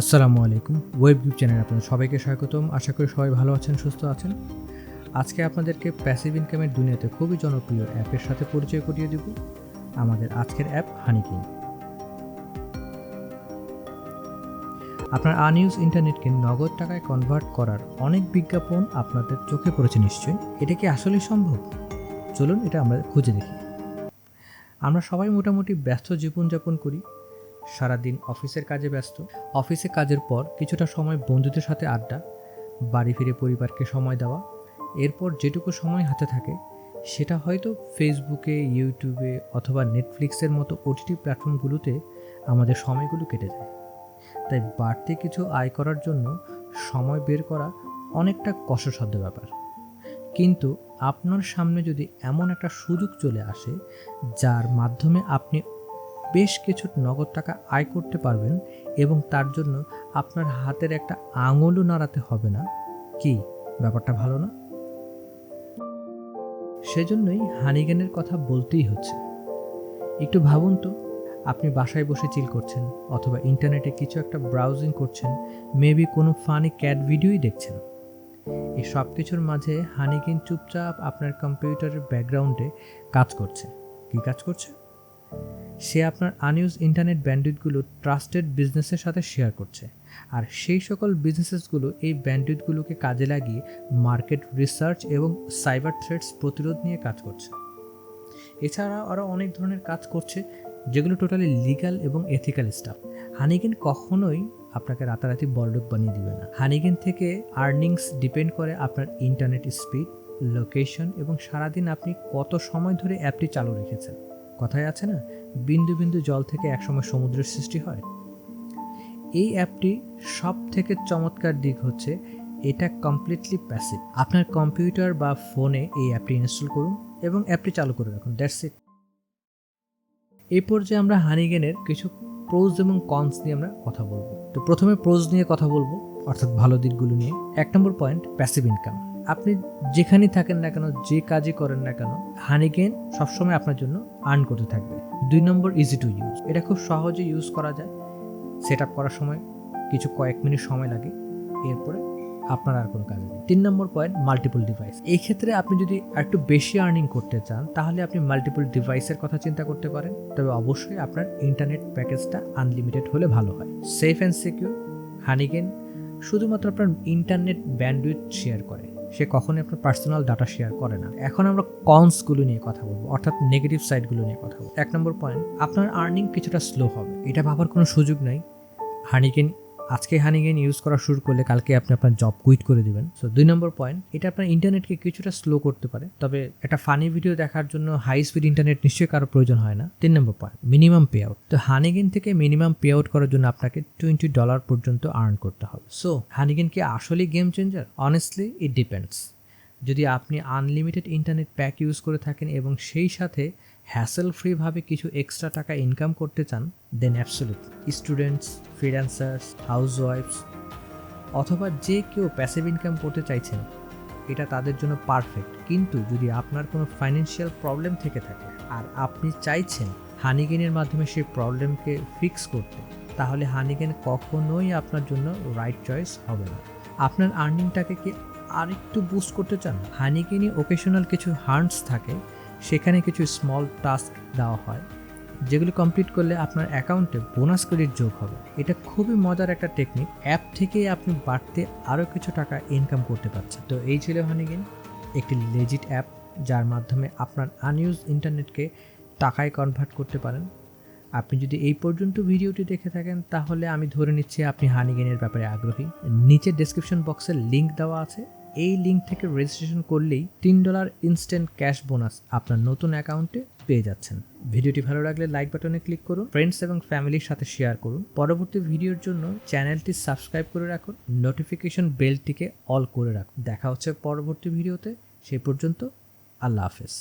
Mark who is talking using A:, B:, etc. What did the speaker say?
A: আসসালামু আলাইকুম। Web YouTube চ্যানেলে আপনাদের সবাইকে স্বাগতম। আশা করি সবাই ভালো আছেন, সুস্থ আছেন। আজকে আপনাদেরকে প্যাসিভ ইনকামের দুনিয়াতে খুবই জনপ্রিয় অ্যাপের সাথে পরিচয় করিয়ে দেব। আমাদের আজকের অ্যাপ হানিকিং আপনার আনইউজ ইন্টারনেটকে নগদ টাকায় কনভার্ট করার অনেক বিজ্ঞাপন আপনাদের চোখে পড়েছে নিশ্চয়ই। এটা কি আসলেই সম্ভব? চলুন এটা আমরা খুঁজে দেখি। আমরা সবাই মোটামুটি ব্যস্ত জীবনযাপন করি। সারাদিন অফিসের কাজে ব্যস্ত। অফিসে কাজের পর কিছুটা সময় বন্ধুদের সাথে আড্ডা, বাড়ি ফিরে পরিবারকে সময় দেওয়া, এরপর যেটুকু সময় হাতে থাকে, সেটা হয়তো ফেসবুকে, ইউটিউবে অথবা নেটফ্লিক্সের মতো ওটিটি প্ল্যাটফর্মগুলোতে আমাদের সময়গুলো কেটে যায়। তাই বাড়তি কিছু আয় করার জন্য সময় বের করা অনেকটা কষ্টসাধ্য ব্যাপার। কিন্তু আপনার সামনে যদি এমন একটা সুযোগ চলে আসে, যার মাধ্যমে আপনি বেশ কিছু নগদ টাকা আয় করতে পারবেন এবং তার জন্য আপনার হাতের একটা আঙুলও নাড়াতে হবে না। কি? ব্যাপারটা ভালো না? সেজন্যই হানিগেনের কথা বলতেই হচ্ছে। একটু ভাবুন তো, আপনি বাসায় বসে চিল করছেন অথবা ইন্টারনেটে কিছু একটা ব্রাউজিং করছেন মেবি কোনো ফানি ক্যাট ভিডিওই দেখছেন। এই সব কিছুর মাঝে হানিগেন চুপচাপ আপনার কম্পিউটারের ব্যাকগ্রাউন্ডে কাজ করছে। কি কাজ করছে? সে আপনার আনইউজ ইন্টারনেট ব্যান্ডউইথগুলো ট্রাস্টেড বিজনেসের সাথে শেয়ার করছে। আর সেই সকল বিজনেসেসগুলো এই ব্যান্ডউইথগুলোকে কাজে লাগিয়ে মার্কেট রিসার্চ এবং সাইবার থ্রেটস প্রতিরোধ নিয়ে কাজ করছে। এছাড়া আরও অনেক ধরনের কাজ করছে, যেগুলো টোটালি লিগাল এবং এথিক্যাল স্টাফ হানিগেন কখনোই আপনাকে রাতারাতি বড়লোক বানিয়ে দিবে না। হানিগেন থেকে আর্নিংস ডিপেন্ড করে আপনার ইন্টারনেট স্পিড লোকেশন এবং সারাদিন আপনি কত সময় ধরে অ্যাপটি চালু রেখেছেন। কথায় আছে না, বিন্দু বিন্দু জল থেকে একসময় সমুদ্রের সৃষ্টি হয়। এই অ্যাপটি সব থেকে চমৎকার দিক হচ্ছে, এটা কমপ্লিটলি প্যাসিভ আপনার কম্পিউটার বা ফোনে এই অ্যাপটি ইনস্টল করুন এবং অ্যাপটি চালু করে রাখুন দ্যাটস ইট এই পর্যায়ে আমরা হানিগেনের কিছু প্রোজ এবং কনস নিয়ে আমরা কথা বলব। তো প্রথমে প্রোজ নিয়ে কথা বলব, অর্থাৎ ভালো দিকগুলো নিয়ে। এক নম্বর পয়েন্ট প্যাসিভ ইনকাম আপনি যেখানেই থাকেন না কেন, যে কাজই করেন না কেন হানিগেন সবসময় আপনার জন্য আর্ন করতে থাকবে। দুই নম্বর ইজি টু ইউজ এটা খুব সহজে ইউজ করা যায়। সেট আপ করার সময় কিছু কয়েক মিনিট সময় লাগে। এরপরে আপনার আর কোনো কাজ নেই। তিন নম্বর পয়েন্ট মাল্টিপল ডিভাইস এই ক্ষেত্রে আপনি যদি একটু বেশি আর্নিং করতে চান, তাহলে আপনি মাল্টিপল ডিভাইসের কথা চিন্তা করতে পারেন। তবে অবশ্যই আপনার ইন্টারনেট প্যাকেজটা আনলিমিটেড হলে ভালো হয়। সেফ অ্যান্ড সিকিউর হানিগেন শুধুমাত্র আপনার ইন্টারনেট ব্যান্ডউইথ শেয়ার করে। সে কখনোই আপনার পার্সোনাল ডাটা শেয়ার করে না। এখন আমরা কনসগুলো নিয়ে কথা বলব, অর্থাৎ নেগেটিভ সাইডগুলো নিয়ে কথা বলব। এক নম্বর পয়েন্ট আপনার আর্নিং কিছুটা স্লো হবে। এটা ভাবার কোনো সুযোগ নাই। হানিকেন আজকে হানিগেন ইউজ করা শুরু করলে কালকে আপনি আপনার জব কুইট করে দিবেন। সো দুই নম্বর পয়েন্ট এটা আপনার ইন্টারনেটকে কিছুটা স্লো করতে পারে। তবে একটা ফানি ভিডিও দেখার জন্য হাই স্পিড ইন্টারনেট নিশ্চয়ই কারও প্রয়োজন হয় না। তিন নম্বর পয়েন্ট মিনিমাম পে আউট তো হানিগেন থেকে মিনিমাম পে আউট করার জন্য আপনাকে টোয়েন্টি ডলার পর্যন্ত আর্ন করতে হবে। সো হানিগেন কি আসলেই game changer honestly it depends যদি আপনি আনলিমিটেড ইন্টারনেট প্যাক ইউজ করে থাকেন এবং সেই সাথে হ্যাসেল ফ্রিভাবে কিছু এক্সট্রা টাকা ইনকাম করতে চান then absolute students freelancers house wives অথবা যে কেউ প্যাসিভ ইনকাম করতে চাইছেন, এটা তাদের জন্য পারফেক্ট কিন্তু যদি আপনার কোনো ফাইন্যান্সিয়াল প্রবলেম থেকে থাকে আর আপনি চাইছেন হানিগেনের মাধ্যমে সেই প্রবলেমকে ফিক্স করতে, তাহলে হানিগেন কখনোই আপনার জন্য রাইট চয়েস হবে না। আপনার আর্নিংটাকে কি আরেকটু বুস্ট করতে চান? হানিগেনই ওকেশনাল কিছু হার্নস থাকে সেখানে কিছু স্মল টাস্ক দেওয়া হয়, যেগুলো কমপ্লিট করলে আপনার অ্যাকাউন্টে বোনাস ক্রেডিট যোগ হবে। এটা খুবই মজার একটা টেকনিক অ্যাপ থেকেই আপনি বাড়তে আরও কিছু টাকা ইনকাম করতে পারছেন। তো এই ছিল হানিগেন একটি লেজিট অ্যাপ যার মাধ্যমে আপনার আনইউজ ইন্টারনেটকে টাকায় কনভার্ট করতে পারেন। আপনি যদি এই পর্যন্ত ভিডিওটি দেখে থাকেন, তাহলে আমি ধরে নিচ্ছি আপনি হানিগেনের ব্যাপারে আগ্রহী। নিচে ডেসক্রিপশন বক্সে লিঙ্ক দেওয়া আছে। এই লিঙ্ক থেকে রেজিস্ট্রেশন করলেই তিন ডলার ইনস্ট্যান্ট ক্যাশ বোনাস আপনার নতুন অ্যাকাউন্টে পেয়ে যাচ্ছেন। ভিডিওটি ভালো লাগলে লাইক বাটনে ক্লিক করুন ফ্রেন্ডস এবং ফ্যামিলির সাথে শেয়ার করুন। পরবর্তী ভিডিওর জন্য চ্যানেলটি সাবস্ক্রাইব করে রাখুন নোটিফিকেশন বেলটিকে অল করে রাখুন। দেখা হচ্ছে পরবর্তী ভিডিওতে সেই পর্যন্ত আল্লাহ হাফেজ।